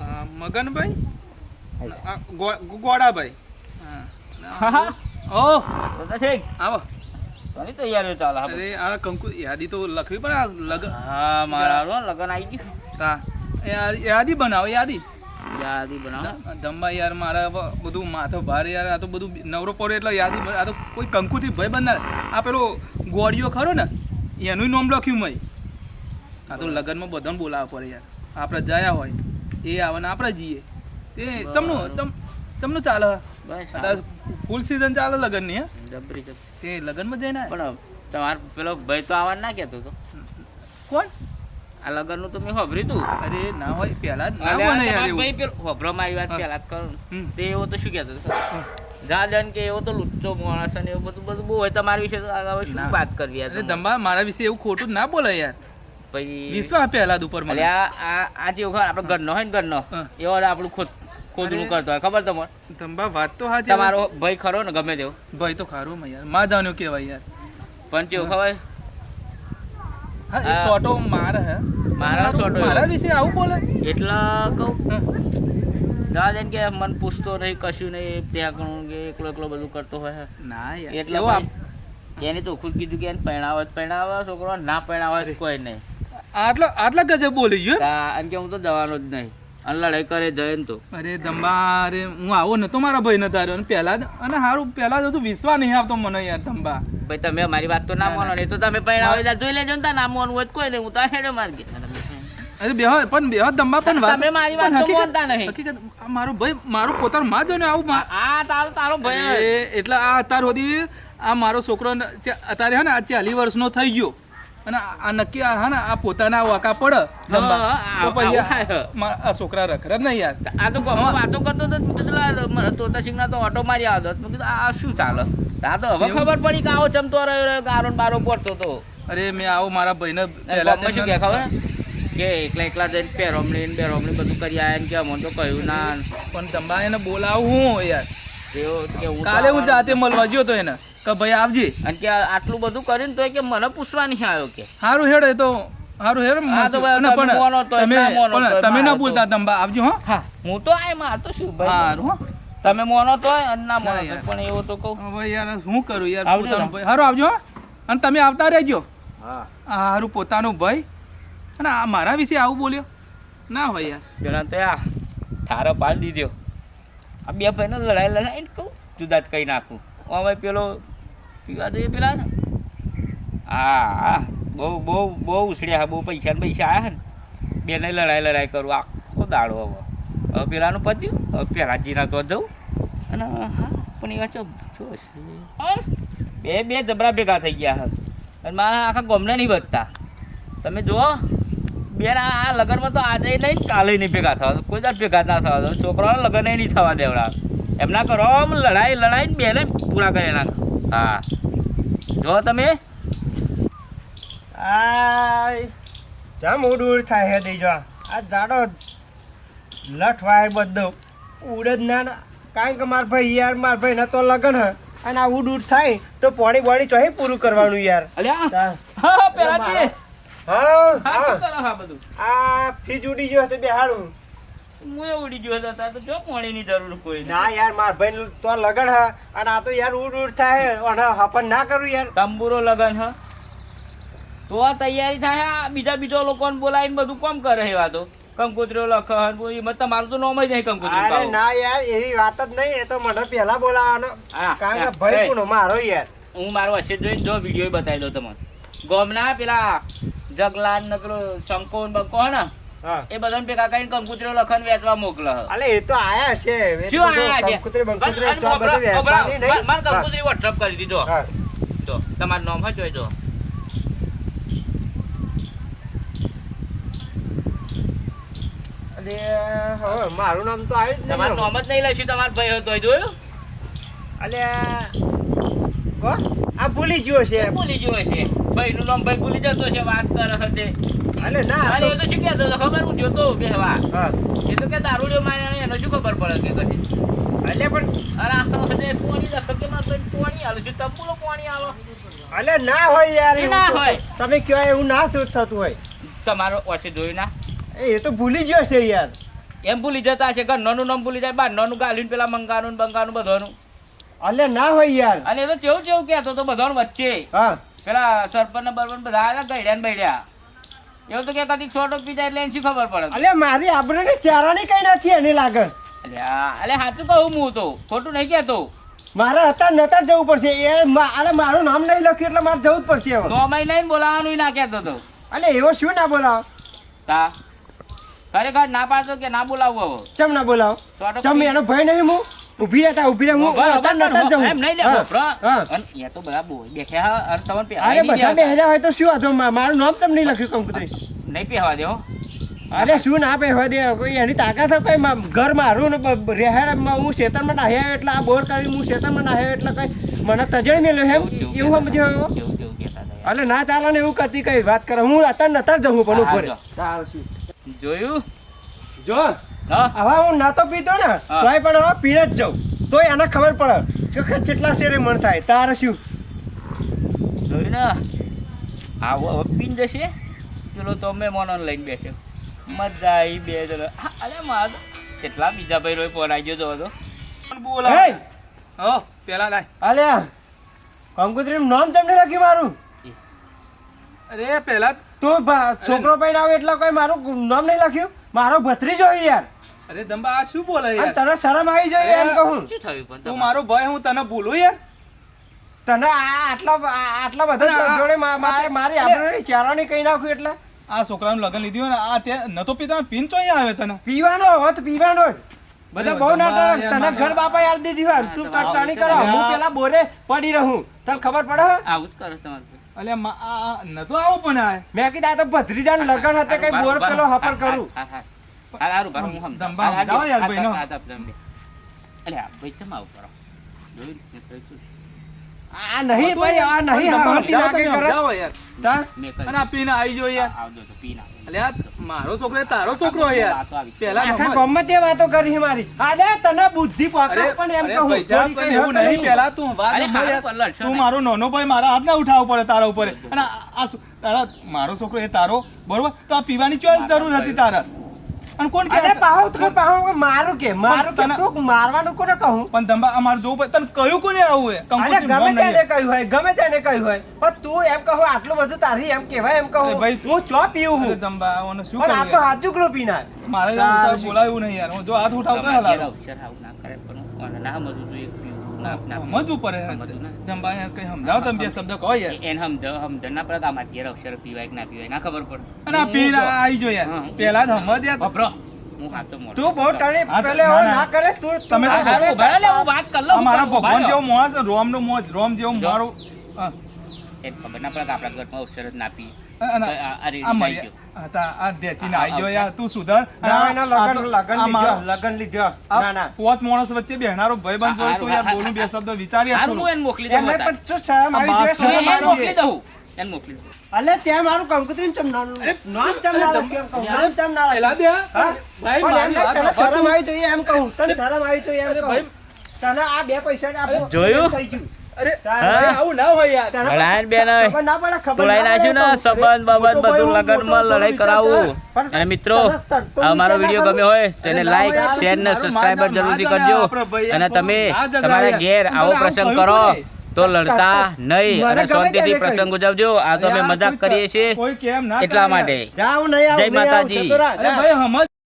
આ મગનભાઈ? ગોડાભાઈ. ઓ! છે. આવો. ઘણી તૈયારીઓ ચાલે અરે આ કંકુ યાદી તો લખવી પણ આ લગન હા મારા લગન આવી ગયું. તા યાદી બનાવો યાદી. યાદી બનાવો. ધમ્બા યાર મારા બધું માથો ભારે યાર આ તો બધું નવરો પડ્યો એટલે યાદી આ તો કોઈ કંકુથી ભય બંધાર આ પેલો ગોળીઓ ખરો ને એનું નામ લખ્યું મય આ તો લગ્નમાં બધાને બોલાવવા પડે યાર. આપણે જયા હોય એ આવવાના આપણે જઈએ તે તમનું તમ તમનું ચાલે? બસ ફૂલ સીઝન ચાલે લગ્નની હે? જબરી તે લગ્નમાં જઈને? પણ તમાર પેલો ભાઈ તો આવવા ના કહેતો તો. કોણ? આ લગનનું તો મેં હોભર્યું તું. અરે ના હોય પહેલા જ ના હોય યાર ભાઈ પેલો હોભરો મારી વાત. પહેલા જ કરું. તે એવો તો શું કહેતો હતો? જાજન કે એવો તો લુચ્ચો માણસ અને એવું બધું બધું બહુ હોય. તમારા વિશે તો હવે શું ના. વાત કરવી યાર ધંબા મારા વિશે એવું ખોટું ના બોલે યાર. પછી વિશ્વા પહેલા ઉપર મને આ આ જે વખત આપણો ઘરનો હોય ને ઘરનો એવો આપણું ખોદ ખોદનું કરતો હોય. ખબર તમને? તંબા વાત તો હાચી તમારો ભાઈ ખરો ને ગમે તેવો. ભાઈ તો ખરો માં યાર. માં જાણ્યો કેવાય યાર. પણ કેવું ખબર? હા એ સોટો મારે હે. મારા સોટો મારા વિશે આવું બોલે? એટલા કહું? દાદા કે મન પૂછતો નહીં કશું નહીં ત્યાં ઘણું કે એકલો એકલો બધું કરતો હોય. ના યાર. એટલે એની તો ખુદ કીધું કે એને પરણાવે પરણાવે છોકરો ના પરણાવે કોઈ નહીં. આટલા આટલા ગજબ બોલી ગયો એમ? કે હું તો જવાનો જ નહીં. અને લડાઈ કરે જય ને તો. અરે ધંબા અરે હું આવો નતો મારા ભાઈ ને તારો અને પહેલા જ અને હારું પહેલા જ હતું વિશ્વાસ નહીં આવતો મને યાર ધંબા ભાઈ તમે મારી વાત તો ના માનો ને તો તમે પરણાવે આવે જોઈ લેજો ને ના માનવું હોય તો કોઈ નહીં. હું તો હેડો માર્ગે અરે બેહો પણ બેહો ધંબા પણ વાત તમે મારી વાત પણ તો માનતા નહીં. હકીકત મારો ભાઈ મારો પોતાનો માં ને આવું આ તારો તારો ભાઈ એટલે આ અત્યાર સુધી આ મારો છોકરો અત્યારે હે ને આ ચાલી વર્ષનો થઈ ગયો. અને આ નક્કી હે ને આ પોતાના વાકા પડે તો પછી છોકરા રખડે નહીં યાર. આ તો વાતો કરતો તો તોતા સિંગના તો ઓટો મારી આવતો મેં કીધું આ શું ચાલે? આ તો હવે ખબર પડી કે આવો ચમતો રહ્યો રહ્યો ગારો બારો પડતો તો. અરે મેં આવો મારા ભાઈને પહેલા શું કે ખબર? કે એકલા એકલા જઈને પેરોમણી ને બેરોમણી બધું કરી આવ્યા ને કે અમને તો કહ્યું ના. પણ ધંબા એને બોલાવું હું યાર. તેઓ કે હું કાલે હું જાતે મળવા ગયો તો એને. કે ભાઈ આવજે. અને કે આટલું બધું કરીને તો કે મને પૂછવા નહીં આવ્યો કે. સારું હેડ એ તો સારું હેડ તમે પણ તમે ના તમે ના બોલતા ધંબા આવજો હા. હું તો આય માર તો શું ભાઈ? સારું હો. તમે મોનો તો અને ના મોનો ના. પણ એવો તો કહું. ભાઈ યાર શું કરું યાર? આવજો પોતાનો ભાઈ. હારું આવજો અને તમે આવતા રહેજો. હા. સારું હારું પોતાનું ભાઈ. અને આ મારા વિશે આવું બોલ્યો? ના હોય યાર. પેલા તો આ ઠારો પાડી દીધો. આ બે ભાઈનો લડાઈ લડાઈને કહું જુદા જ કહી નાખું. હવે પેલો પીવા દઈએ પેલા ને હા. બહુ બહુ બહુ ઉછળ્યા બહુ પૈસા ને પૈસા આવ્યા ને. બેને લડાઈ લડાઈ કરું. આખો દાડો હવે. હવે પેલાનું પત્યું હવે પેલાજીના તો જવું. અને હા પણ એવા ચો બે બે જબરા ભેગા થઈ ગયા હવે અને મારા આખા ગમને નહીં વધતા. તમે જુઓ બેન આ લગ્નમાં તો આજે નહીં કાલે નહીં ભેગા થવા કોઈ દાડ ભેગા ના થવા દો. છોકરાઓને લગ્ન નહીં થવા દેવડા એમના કરો લડાઈ લડાઈને બેને પૂરા કરી નાખ હા. જો તમે? આય. જમ ઉડ ઉડ થાય હે દેજો આ. જાડો લઠવાય બધો. ઉડ જ ના. કારણ કે માર ભાઈ યાર માર ભાઈ ન તો લગન હ. અને આ ઉડ ઉડ થાય તો પોણી બોડી ચોહી પૂરું કરવાનું યાર. અલ્યા? હા પેલા હા હા હા. શું કરો હા બધું. આ ફીજ ઉડી ગયો તો બેહાડું. હું ઉડી ગયો હતો તો જો પાણીની જરૂર કોઈ ના યાર માર ભાઈ તો લગન હે અને આ તો યાર ઉડ ઉડ થાય અને હપન ના કરું યાર. તંબુરો લગન હ? તો આ તૈયારી થાય બીજા બીજા લોકોને બોલાવીને બધું કોમ કરે એવા તો? કંકોત્રીઓ લખન એમાં તમારું તો નોમ જ નહીં કંકોત્રી અરે ના યાર એવી વાત જ નહીં એ તો મને પહેલા બોલાવાનો કારણ કે ભાઈ કોનો મારો યાર. હું મારો હશે જોઈને જો વીડિયો બતાવી દઉં તમને. ગોમના પેલા જગલાન ને પેલો શંકો બંકો હે ને? હા એ બધાને ભેગા કરીને કંકુતરીઓ લખન વેચવા મોકલે. અલે એ તો આયા છે શું આયા છે? કંકુતરી બંકુતરી તો બધું વેચવાની નહીં. માર કંકુતરી WhatsApp કરી દીધો. જો તમારું નામ હોય જોઈ જો અલે હવે મારું નામ તો આવ્યું તમારું નામ જ નહીં લખ્યું તમારો ભાઈ હતો જોયું અલે કો આ ભૂલી ગયો છે ભૂલી ગયો છે. ભાઈનું નામ ભાઈ ભૂલી જતો છે વાત કરે છે અને ના અરે તો- એ તો શું કહેતો હતો? ખબર હું જોતો બેહવા એ તો કે દારૂડિયો મારે એનો શું ખબર પડે કે કદી અલે પણ અરે આ વખતે પોણી લખો કે માં ભાઈ પોણી આલું જો તંબુલો પોણી આલો. અલે ના હોય યાર ના હોય. તમે કયો એવું ના જ થતું હોય. તમારો ઓછે જોયું ના? એ તો ભૂલી ગયો છે યાર. એમ ભૂલી જતા છે કે નાનું નામ ભૂલી જાય બાર નાનું ગાલીને પેલા મંગાનું ને બંગાનું બધાનું. અલે ના હોય યાર. અને એ તો કેવું કેવું કહેતો તો બધાનું વચ્ચે. હા. પેલા સરપંચ ને બરપંચ બધા આવ્યા ગઈડ્યા ને બૈડ્યા. એવું તો કે કદી છોટો પી જાય એટલે એની ખબર પડે? અલે મારી આબરૂની ચારાની કઈ નથી એને લાગે અલે સાચું કહું હું તો. ખોટું નહીં કહેતો. મારે અત્યારે નતર જવું પડશે. એ અરે મારું નામ નહીં લખ્યું એટલે મારે જવું જ પડશે હવે. નોમાઈ નહીં બોલાવાનું ના કહેતો તો. અલે એવો શું ના બોલાવો? તા. ખરેખર ના પાડતો કે ના બોલાવો ચમ ના બોલાવો? ચમ એનો ભય નહીં હું? ઊભી રહેતા ઊભી રહે હું? ઊભા, ઊભા, અત્યારે એમ નહીં લે, હા, ઉભરા. હા. એ તો બધા બોય બેઠ્યા અર તમને પે અરે બધા. બેહ્યા હોય તો શું આધો મારું નામ તમને નહીં લખ્યું કંકુતરી? નહીં પહેવા દેવો અરે શું ના પહેવા દે કોઈ એની તાકાત હોય કઈ ઘર મારું ને રહેવામાં હું ખેતરમાં નાહ્યા એટલે આ બોર કરી હું ખેતરમાં નાહ્યો એટલે કઈ મને તજણ મેલ્યો એમ? એવું સમજ્યો એવો? અલે ના ચાલે ને એવું કરતી કઈ વાત કરે હું અત્યારે નતર જવું પણ ઉપર સારું શું. જોયું? જો હા? હવે હું નાતો પીતો ને. તોય પણ હવે પીને જ જાઉં. તોય એને ખબર પડે. કે કે કેટલા શેરે મન થાય તારે શું? જોયું ને? આવો હવે પીન જશે? ચલો તો મેં મોનો લઈને બેઠ્યો મજા આવી બે જણા. અરે માર તો કેટલા બીજા ભાઈ રોય ફોન આવી ગયો તો. પણ બોલાવો. હે હો પેલા લાય. અલ્યા કંકુત્રી નામ તમને લખ્યું મારું? અરે પેલા તું છોકરો પૈણ આવે એટલે કોઈ મારું નામ નહીં લખ્યું. મારો ભત્રીજો હોય યાર. અરે દંબા આ શું બોલે યાર? તને શરમ આવી જોઈએ એમ કહું. શું થયું પણ તું મારો ભાઈ હું તને ભૂલું યાર? તને આટલા આટલા બધા જોડે મારે મારી આબરૂની ચારણી કહી નાખ્યું એટલે? આ છોકરાનું લગન લીધું હોય ને આ ત્યાં નતો પીતા પીન ચોઈ આવે તને. પીવાનો હવે તો પીવાનો બધે બહુ નાટક તને ઘર બાપા યાર દીધી હોય તું તો આવું કરો. હું. પેલા બોરે પડી રહું. તને ખબર પડે? આવું જ કરો તમારે. અલ્યા મા- આ આ નતો આવો પણ આ મેં કીધું આ તો ભત્રીજા નું લગ્ન હતું કઈ બોર પેલો હપર કરું હા, હા. હા, હારું, બરાબર, હું યાર. અલે ભાઈ ચમ આવું કરો જોયું ને? કહ્યું તું. આ નહીં ભાઈ આ નહીં હળતી નાકે કરે તા? અને આ પીને આવી જો યાર આવજો તો પીને. અલ્યા મારો છોકરો તારો છોકરો યાર વાતો પેલા આખા મમ્મા- તે વાતો કરી છે મારી. અરે તને બુદ્ધિ અરે પણ એમ કહું પૈસા પણ એવું નહીં. પેલા તું વાત. તું મારો નાનો ભાઈ મારા હાથ ના ઉઠાવ પડે તારા ઉપર અને આ તારા મારો છોકરો એ તારો બરોબર? તો આ પીવાની ચોઈસ જરૂર હતી તારા. અને કોણ કે અરે પાહો તો પાહો મારું કે મારું કે તને- તું મારવાનું કોને કહું? પણ ધંબા અમાર મારે જોવું પડે. તને કયું કોને આવું હે કંકોત્રી ગમે તેને કહ્યું હોય ગમે તેને કહ્યું હોય. પણ તું એમ કહો આટલું બધું તારી એમ કહેવાય એમ કહું. ભાઈ, હું ચો પીવું હું? ધંબા આઓને શું પણ આ તો હાથ ચૂકલો પીનાર. મારે. બોલાવ્યું નહીં યાર. હું જો હાથ ઉઠાવતો હલાવો. ના કરે પણ ના સમજવું જોઈએ. કે પીવું ના- ના સમજવું પડે સમજવું ના. ધંબા યાર કઈ સમજાવો તમે બે શબ્દ કહો યાર એને સમજ સમજ ના પડે અમારે ઘેર અવસર પીવાય કે ના પીવાય ના ખબર પડે અને આ પી હું આવી જો યાર હા. પેલા જ સમજ યાર. તું બહુ ટણી પેલે ના, કરે તું તમે હા, વાત કરી લઉં. ભગવાન જેવો મોજ રોમનું મોજ રોમ જેવો. મારો હા. ખબર ના પડે કે આપણા ઘરમાં અવસર જ ના પીએ અલે ત્યાં મારું કંકુતરી ચમ નામ ચમ ના એમ કહું નામ ચમ ના? ભાઈ, મારી તને શરમ આવી જોઈએ એમ કહું તને શરમ આવી જોઈએ એમ કહું. તને આ બે પૈસા ને આપો. જોયું? મિત્રો તરત તરત તો આ મારો વિચાર ના વીડિયો. ગમ્યો હોય તેને લાઈક શેર ને સબસ્ક્રાઈબર જરૂરથી કરજો. અને તમે તમારા ઘેર આવો પ્રસંગ કરો તો લડતા નહીં અને શાંતિથી પ્રસંગ ઉજવજો. આ તો અમે મજાક કરીએ છીએ. કોઈ કેમ ના એટલા માટે. જાઉં નહીં આવું, જય માતાજી.